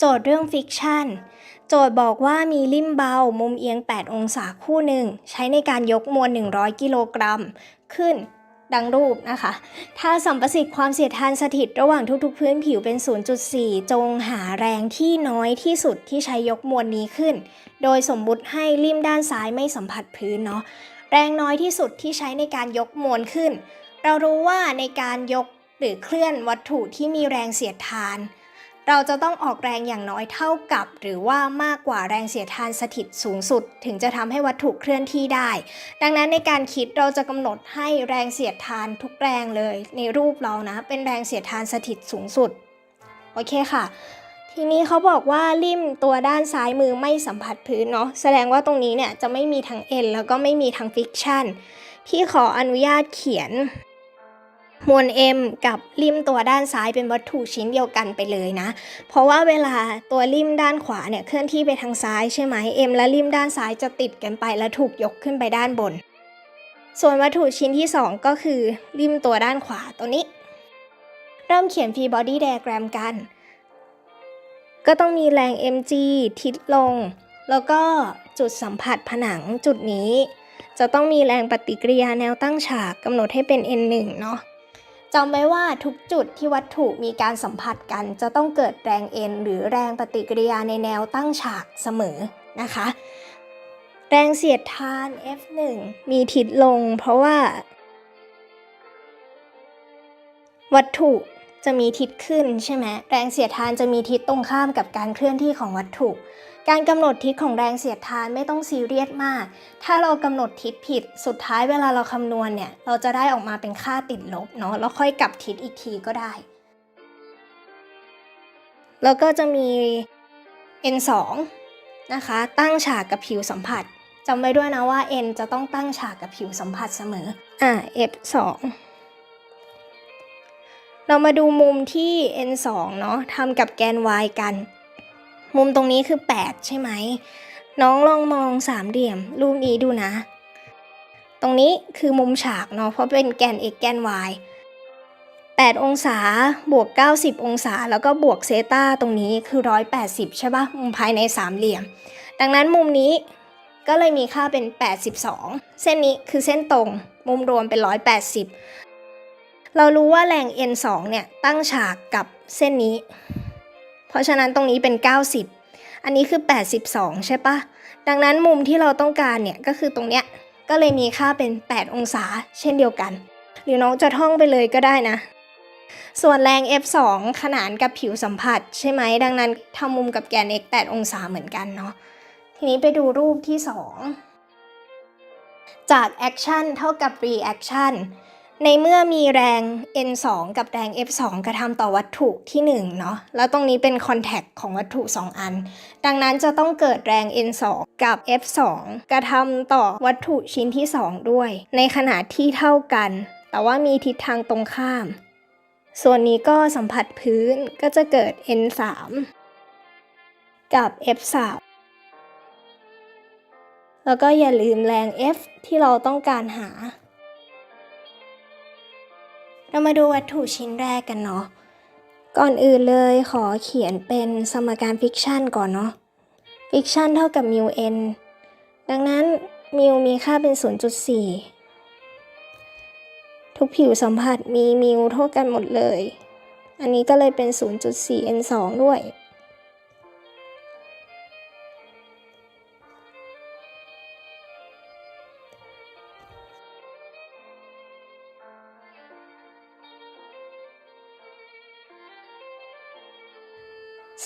โจทย์เรื่องฟิกชันโจทย์บอกว่ามีลิ่มเบา มุมเอียง 8 องศาคู่หนึ่ง ใช้ในการยกมวล 100 กิโลกรัม ขึ้นดังรูปนะคะ ถ้าสัมประสิทธิ์ความเสียดทานสถิตระหว่างทุกๆ พื้นผิวเป็น 0.4 จงหาแรงที่น้อยที่สุดที่ใช้ยกมวลนี้ขึ้น โดยสมมุติให้ลิมด้านซ้ายไม่สัมผัสพื้นเนาะ แรงน้อยที่สุดที่ใช้ในการยกมวลขึ้น เรารู้ว่าในการยกหรือเคลื่อนวัตถุที่มีแรงเสียดทาน เราจะต้องออกแรงอย่างน้อยเท่ากับ หรือว่ามากกว่าแรงเสียดทานสถิตสูงสุด ถึงจะทำให้วัตถุเคลื่อนที่ได้ ดังนั้นในการคิดเราจะกำหนดให้แรงเสียดทานทุกแรงเลย ในรูปเรานะ เป็นแรงเสียดทานสถิตสูงสุด โอเคค่ะทีนี้เขาบอกว่าริมตัวด้านซ้ายมือไม่สัมผัสพื้นเนาะแสดงว่าตรงนี้เนี่ยจะไม่มีทั้งเอ็นแล้วก็ไม่มีทั้งฟิกชันพี่ขออนุญาตเขียน มวล M กับริมตัวด้านซ้ายเป็นวัตถุชิ้นเดียวกันไปเลยนะ เพราะว่าเวลาตัวริมด้านขวาเนี่ยเคลื่อนที่ไปทางซ้ายใช่ไหม M และริมด้านซ้ายจะติดกันไปและถูกยกขึ้นไปด้านบน ส่วนวัตถุชิ้นที่ 2 ก็คือริมตัวด้านขวาตัวนี้ เริ่มเขียน free body diagram กัน ก็ต้องมีแรง mg ทิศลง แล้วก็จุดสัมผัสผนังจุดนี้ จะต้องมีแรงปฏิกิริยาแนวตั้งฉากกำหนดให้เป็น n1 เนาะ จำไว้ว่าทุกจุดที่วัตถุมีการสัมผัสกัน จะต้องเกิดแรงเอ็นหรือแรงปฏิกิริยาในแนวตั้งฉากเสมอนะคะ แรงเสียดทาน F1 มีทิศลงเพราะว่า วัตถุ จะมีทิศขึ้นใช่ไหมแรงเสียดทานจะมีทิศตรงข้ามกับการเคลื่อนที่ของวัตถุ การกำหนดทิศของแรงเสียดทานไม่ต้องซีเรียสมาก ถ้าเรากำหนดทิศผิดสุดท้ายเวลาเราคำนวณเนี่ยเราจะได้ออกมาเป็นค่าติดลบเนาะแล้วค่อยกลับทิศอีกทีก็ได้ แล้วก็จะมี n2 นะคะตั้งฉากกับผิวสัมผัสจำไว้ด้วยนะว่า n จะต้องตั้งฉากกับผิวสัมผัสเสมออ่า f2 เรามาดูมุมที่ n2 เนาะทำกับแกน y กัน มุมตรงนี้คือ 8 ใช่ไหม น้องลองมองสามเหลี่ยม รูปนี้ดูนะ ตรงนี้คือมุมฉากเนาะเพราะเป็นแกน x แกน y 8 องศาบวก 90 องศา แล้วก็บวกเซตาตรงนี้คือ 180 ใช่ปะมุมภายในสามเหลี่ยม ดังนั้นมุมนี้ก็เลยมีค่าเป็น 82 เส้นนี้คือเส้นตรง มุมรวมเป็น 180 เรารู้ว่าแรง n2 เนี่ยตั้งฉากกับเส้นนี้ เพราะฉะนั้นตรงนี้เป็น 90 อันนี้คือ 82 ใช่ปะดังนั้นมุมที่เราต้องการเนี่ยก็คือตรงเนี้ยก็เลยมีค่าเป็น 8 องศาเช่นเดียวกัน หรือน้องจะท่องไปเลยก็ได้นะ ส่วนแรง F2 ขนานกับผิวสัมผัส ใช่ไหมดังนั้นทำมุมกับแกน x 8 องศาเหมือนกันเนาะทีนี้ไปดูรูปที่ 2 จาก action เท่ากับ reaction ในเมื่อมีแรง n2 กับแรง f2 กระทำต่อวัตถุที่1เนาะ แล้วตรงนี้เป็น contact ของวัตถุ 2 อัน ดังนั้นจะต้องเกิดแรง n2 กับ f2 กระทำต่อวัตถุชิ้นที่ 2 ด้วย ในขณะที่เท่ากัน แต่ว่ามีทิศทางตรงข้าม ส่วนนี้ก็สัมผัสพื้นก็จะเกิด n3 กับ f3 แล้วก็อย่าลืมแรง F ที่เราต้องการหา เรามาดูวัตถุชิ้นแรกกันเนาะ ก่อนอื่นเลยขอเขียนเป็นสมการฟิกชันก่อนเนาะ ฟิกชันเท่ากับมิว n ดังนั้นมิวมีค่าเป็น 0.4 ทุกผิวสัมผัสมีมิวเท่ากันหมดเลย อันนี้ก็เลยเป็น 0.4 n 2 ด้วย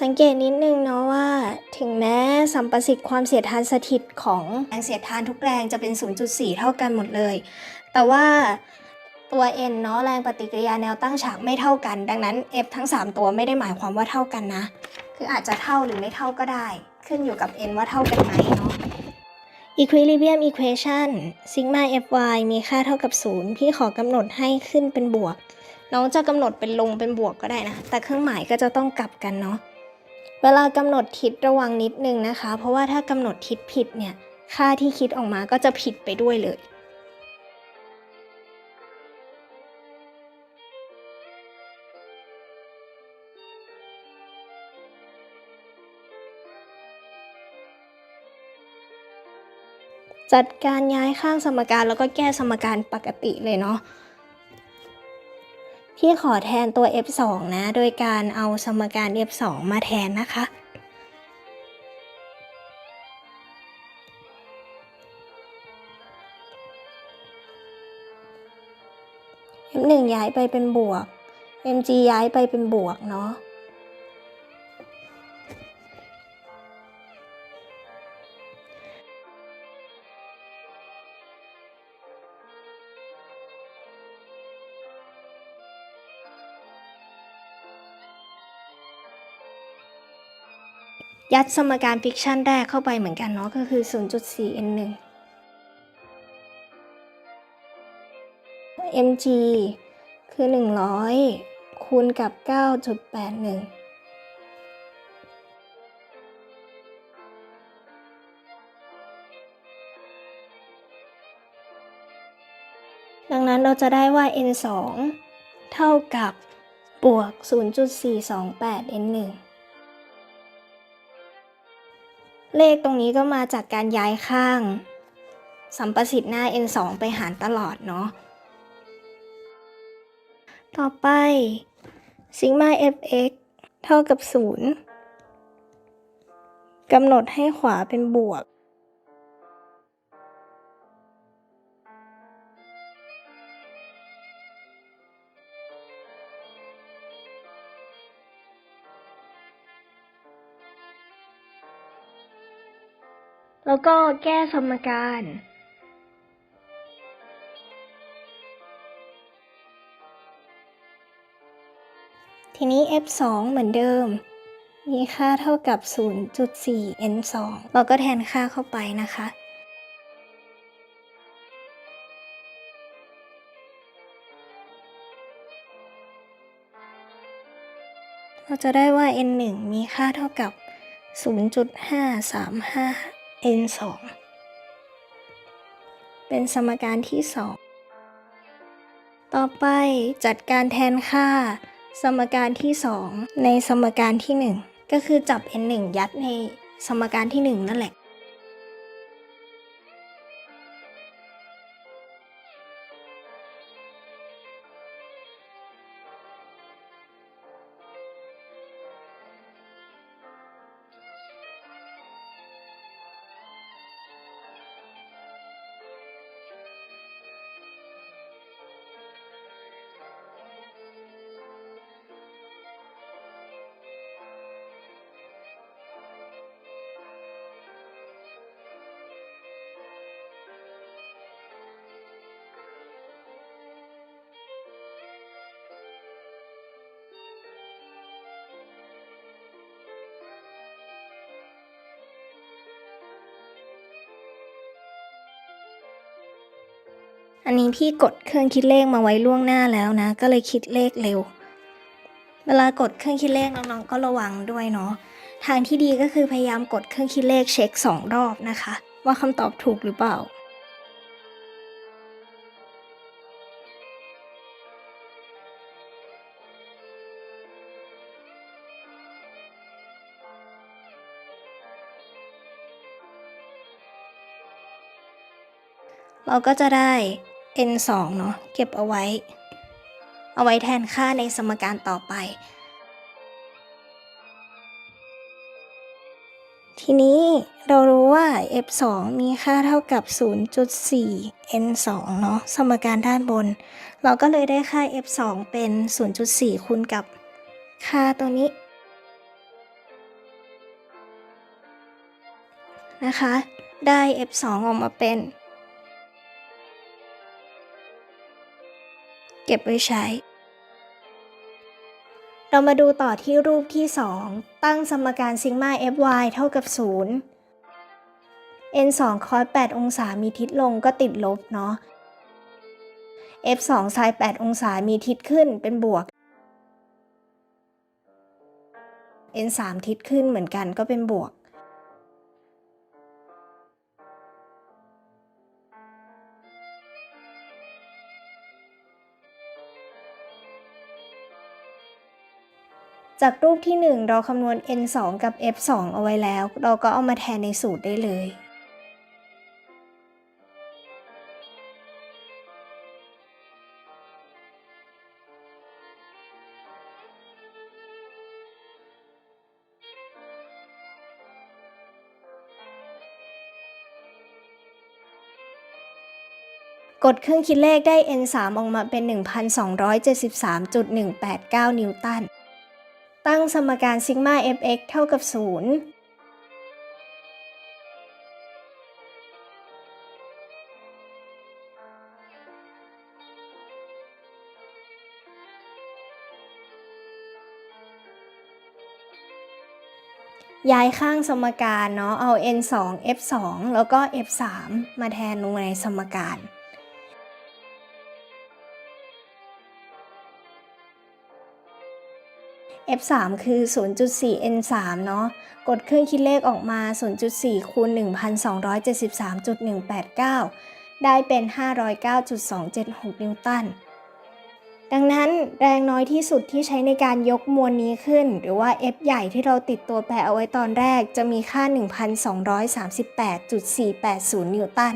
สังเกตนิดนึงเนาะว่า ถึงแม้สัมประสิทธิ์ความเสียดทานสถิตของแรงเสียดทานทุกแรงจะเป็น 0.4 เท่ากันหมดเลย แต่ว่าตัว n เนาะแรงปฏิกิริยาแนวตั้งฉากไม่เท่ากัน ดังนั้น f ทั้ง 3 ตัวไม่ได้หมายความว่าเท่ากันนะ คืออาจจะเท่าหรือไม่เท่าก็ได้ ขึ้นอยู่กับ n ว่าเท่ากันไหมเนาะ equilibrium equation sigma fy มีค่าเท่ากับ 0 พี่ขอกำหนดให้ขึ้นเป็นบวก น้องจะกำหนดเป็นลงเป็นบวกก็ได้นะ แต่เครื่องหมายก็จะต้องกลับกันเนาะ เวลากำหนดทิศระวังนิดนึงนะคะ เพราะว่าถ้ากำหนดทิศผิดเนี่ยค่าที่คิดออกมาก็จะผิดไปด้วยเลย จัดการย้ายข้างสมการแล้วก็แก้สมการปกติเลยเนาะ ที่ขอแทนตัว f2 นะ โดยการเอาสมการ f2 มาแทนนะคะ f1 ย้ายไปเป็นบวก mg ย้ายไปเป็นบวกเนาะ ยัดสมการฟิกชันแรกเข้าไปเหมือนกันเนาะก็คือ 0.4 n 1 mg คือ 100 คูณกับ 9.81ดังนั้นเราจะได้ว่า n 2เท่ากับบวก 0.428 n 1 เลขตรงนี้ก็มาจากการย้ายข้าง สัมประสิทธิ์หน้า n 2 ไปหารตลอดเนาะ ต่อไปซิกมา fx เท่ากับ 0กำหนดให้ขวาเป็นบวก แล้วก็แก้สมการ ทีนี้ f 2 เหมือนเดิม มีค่าเท่ากับ 0.4 n 2 เราก็แทนค่าเข้าไปนะคะเราจะได้ว่า n 1มีค่าเท่ากับ 0.535 n 2เป็นสมการที่ 2 ต่อไปจัดการแทนค่า สมการที่ 2 ในสมการที่ 1 ก็คือจับ n 1ยัดในสมการที่ 1 นั่นแหละ อันนี้พี่กดเครื่องคิดเลขมาไว้ล่วงหน้าแล้วนะ ก็เลยคิดเลขเร็ว เวลากดเครื่องคิดเลขน้องๆก็ระวังด้วยเนาะ ทางที่ดีก็คือพยายามกดเครื่องคิดเลขเช็คสองรอบนะคะ ว่าคำตอบถูกหรือเปล่าเราก็จะได้ n 2 เนาะเก็บเอาไว้ เอาไว้แทนค่าในสมการต่อไป ทีนี้เรารู้ว่า f 2 มีค่าเท่ากับ 0.4 n 2 เนาะสมการด้านบน เราก็เลยได้ค่า f 2 เป็น 0.4 คูณกับค่าตัวนี้นะคะ ได้ f 2 ออกมาเป็น เก็บไว้ใช้ เรามาดูต่อที่รูปที่ 2 ตั้งสมการซิกมา fy เท่ากับ 0 n 2 cos 8 องศามีทิศลงก็ติดลบเนาะ f 2 sin 8 องศามีทิศขึ้นเป็นบวก n 3ทิศขึ้นเหมือนกันก็เป็นบวก จากรูปที่ 1 เราคำนวณ n 2กับ f 2เอาไว้แล้ว เราก็เอามาแทนในสูตรได้เลย กดเครื่องคิดเลขได้ n 3ออกมาเป็น 1,273.189 นิวตัน ตั้งสมการซิกมา fx เท่ากับ 0 ย้ายข้างสมการเนาะ เอา n 2 f 2แล้วก็ f 3มาแทนลงในสมการ f 3 คือ 0.4 n 3 เนาะ กดเครื่องคิดเลขออกมา 0.4 คูณ 1,273.189 ได้เป็น 509.276 นิวตัน ดังนั้นแรงน้อยที่สุดที่ใช้ในการยกมวลนี้ขึ้น หรือว่า F ใหญ่ที่เราติดตัวแปรเอาไว้ตอนแรกจะมีค่า 1,238.480 นิวตัน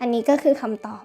อันนี้ก็คือคำตอบ